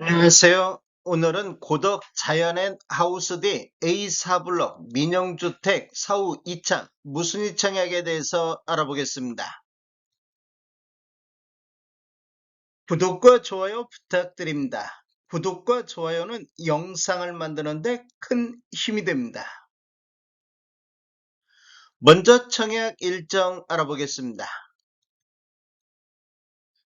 안녕하세요. 오늘은 고덕 자연앤 하우스디 A4블럭 민영주택 사후 2차 무순위 청약에 대해서 알아보겠습니다. 구독과 좋아요 부탁드립니다. 구독과 좋아요는 영상을 만드는데 큰 힘이 됩니다. 먼저 청약 일정 알아보겠습니다.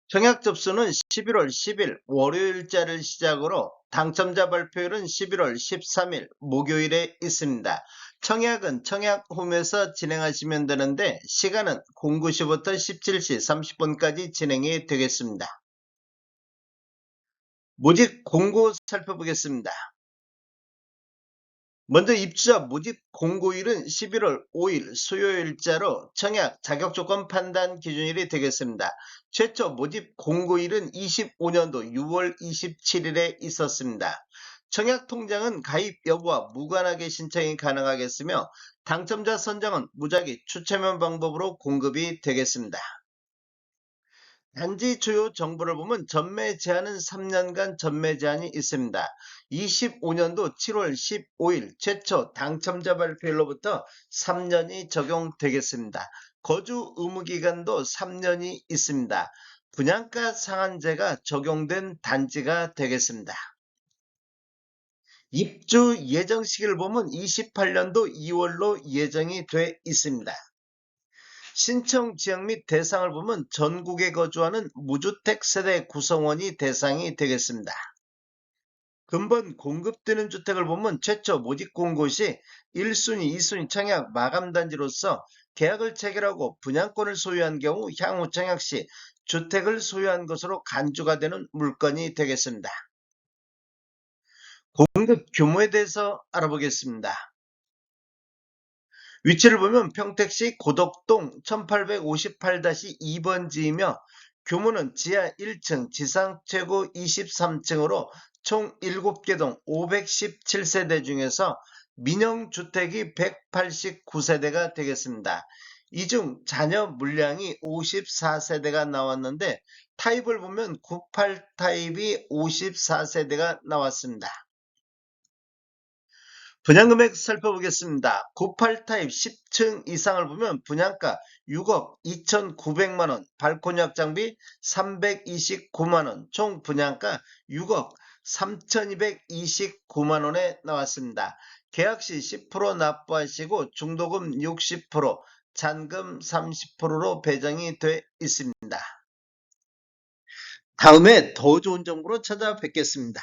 청약 접수는 11월 10일 월요일자를 시작으로 당첨자 발표일은 11월 13일 목요일에 있습니다. 청약은 청약홈에서 진행하시면 되는데 시간은 09시부터 17시 30분까지 진행이 되겠습니다. 모집 공고 살펴보겠습니다. 먼저 입주자 모집 공고일은 11월 5일 수요일자로 청약 자격 조건 판단 기준일이 되겠습니다. 최초 모집 공고일은 25년도 6월 27일에 있었습니다. 청약 통장은 가입 여부와 무관하게 신청이 가능하겠으며 당첨자 선정은 무작위 추첨형 방법으로 공급이 되겠습니다. 단지 주요 정보를 보면 전매 제한은 3년간 전매 제한이 있습니다. 25년도 7월 15일 최초 당첨자 발표일로부터 3년이 적용되겠습니다. 거주 의무 기간도 3년이 있습니다. 분양가 상한제가 적용된 단지가 되겠습니다. 입주 예정 시기를 보면 28년도 2월로 예정이 돼 있습니다. 신청 지역 및 대상을 보면 전국에 거주하는 무주택 세대 구성원이 대상이 되겠습니다. 근본 공급되는 주택을 보면 최초 모집 공고 시 1순위, 2순위 청약 마감단지로서 계약을 체결하고 분양권을 소유한 경우 향후 청약 시 주택을 소유한 것으로 간주가 되는 물건이 되겠습니다. 공급 규모에 대해서 알아보겠습니다. 위치를 보면 평택시 고덕동 1858-2번지이며 규모는 지하 1층, 지상 최고 23층으로 총 7개 동 517세대 중에서 민영주택이 189세대가 되겠습니다. 이중 자녀 물량이 54세대가 나왔는데 타입을 보면 98 타입이 54세대가 나왔습니다. 분양금액 살펴보겠습니다. 98 타입 10층 이상을 보면 분양가 6억 2,900만원, 발코니악 장비 329만원, 총 분양가 6억 3,229만원에 나왔습니다. 계약시 10% 납부하시고 중도금 60%, 잔금 30%로 배정이 돼 있습니다. 다음에 더 좋은 정보로 찾아뵙겠습니다.